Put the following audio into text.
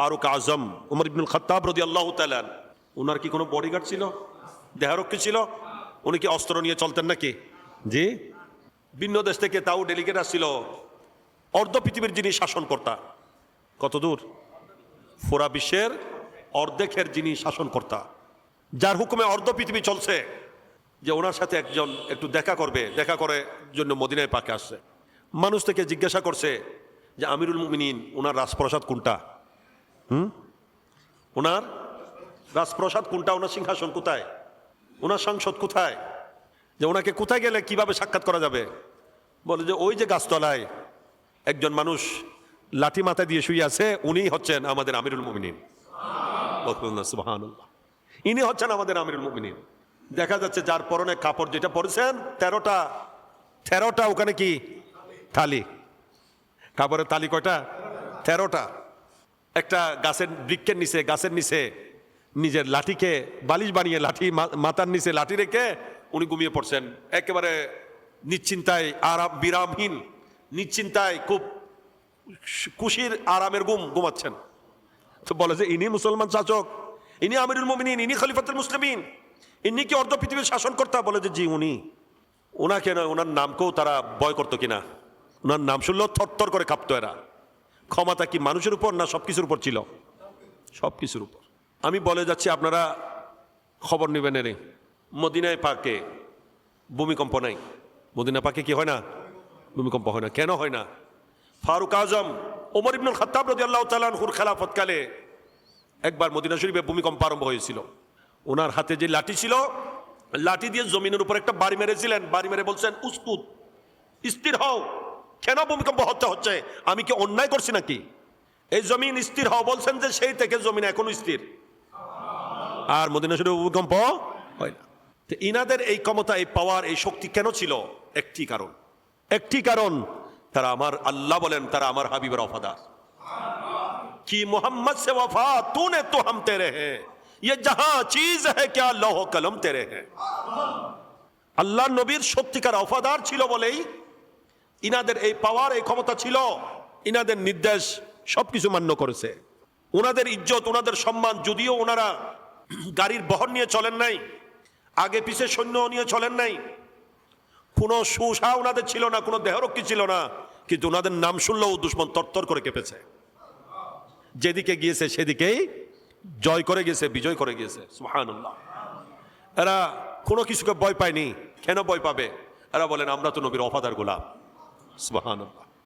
ফারুক আজম উমর ইবনুল খত্তাব রদি আল্লাহ তালান ওনার কি কোনো বডিগার্ড ছিল? দেহারক্ষী ছিল? উনি কি অস্ত্র নিয়ে চলতেন নাকি? জি। ভিন্ন দেশ থেকে তাও ডেলিগেট আসছিল। অর্ধ পৃথিবীর যিনি শাসনকর্তা কত দূর ফোরা বিশ্বের অর্ধেকের যিনি শাসনকর্তা যার হুকুমে অর্ধ পৃথিবী চলছে। যে ওনার সাথে একজন একটু দেখা করবে দেখা করে জন্য মদিনায় পাকে আসছে। মানুষ থেকে জিজ্ঞাসা করছে যে আমিরুল মুমিনিন ওনার রাজপ্রসাদ কোনটা? হুম? ওনার রাজপ্রসাদ কোনটা? ওনার সিংহাসন কোথায়? ওনার সংসদ কোথায়? যে ওনাকে কোথায় গেলে কীভাবে সাক্ষাৎ করা যাবে? বলে যে ওই যে গাছতলায় একজন মানুষ লাঠি মাথা দিয়ে শুয়ে আছে উনি হচ্ছেন আমাদের আমিরুল মুমিনিন। ইনি হচ্ছেন আমাদের আমিরুল মুমিনিন। দেখা যাচ্ছে যার পরনে কাপড় যেটা পরেছেন, তেরোটা তেরোটা ওখানে কি? থালি। কাপড়ের তালি কয়টা? তেরোটা। একটা গাছের বৃক্ষের নিচে, গাছের নিচে নিজের লাঠিকে, বালিশ বানিয়ে লাঠি মাথার নিচে লাঠি রেখে উনি ঘুমিয়ে পড়ছেন। একেবারে নিশ্চিন্তায় আরাম, বিরামহীন, নিশ্চিন্তায় খুব খুশির আরামের গুম ঘুমাচ্ছেন। তো বলে যে, ইনি মুসলমান শাসক, ইনি আমিরুল মোমিনিন, ইনি খলিফাতুল মুসলিমিন, ইনি কি অর্ধ পৃথিবীর শাসন কর্তা বলে যে, জি, উনি। ওনাকে নয় ওনার নামকেও তারা ভয় করতো কিনা? ওনার নাম শুনলেও থরথর করে কাঁপতো এরা। ক্ষমতা কি মানুষের উপর না সব কিছুর উপর ছিল? সব কিছুর উপর। আমি বলে যাচ্ছি আপনারা খবর নেবেন এনে। মদিনায় পাকে ভূমিকম্প নাই। মদিনা পাকে কি হয় না? ভূমিকম্প হয় না। কেন হয় না? ফারুক আজম ওমর ইবনুল খত্তাব রদি আল্লাহ তালানহুর খেলাফতকালে একবার মদিনা শরীফে ভূমিকম্প আরম্ভ হয়েছিল। ওনার হাতে যে লাঠি ছিল লাঠি দিয়ে জমিনের উপর একটা বাড়ি মেরেছিলেন। বাড়ি মেরে বলছেন উস্কুত স্থির হও। কেন ভূমিকম্প হতে হচ্ছে আমি কি অন্যায় করছি নাকি এই জমিন স্থির হও বলছেন যে সেই থেকে জমিন এখনো স্থির আর মদিনা শরীফে ভূমিকম্প হয় না তো ইনাদের এই ক্ষমতা এই পাওয়ার এই শক্তি কেন ছিল একটি কারণ একটি কারণ তারা আমার আল্লাহ বলেন তারা আমার হাবিবের অফাদার कि मोहम्मद से वफा तूने तो हम तेरे हैं ये जहां चीज है क्या लौह कलम तेरे हैं আল্লাহ নবীর সত্যিকার অফাদার ছিল বলেই ইনাদের এই পাওয়ার, এই ক্ষমতা ছিল। ইনাদের নির্দেশ সবকিছু মান্য করেছে। ওনাদের ইজ্জত ওনাদের সম্মান, যদিও ওনারা গাড়ির বহর নিয়ে চলেন নাই, আগে পিছে সৈন্য নিয়ে চলেন নাই, কোনো সুসা ওনাদের ছিল না, কোনো দেহরক্ষী ছিল না, কিন্তু ওনাদের নাম শুনলেও দুশ্মন তরতর করে কেঁপেছে। যেদিকে গিয়েছে সেদিকেই জয় করে গেছে বিজয় করে গিয়েছে, সুবহানাল্লাহ। এরা কোনো কিছুকে ভয় পায়নি। কেন ভয় পাবে? এরা বলেন, আমরা তো নবীর অফাদার গোলাম। Subhanallah.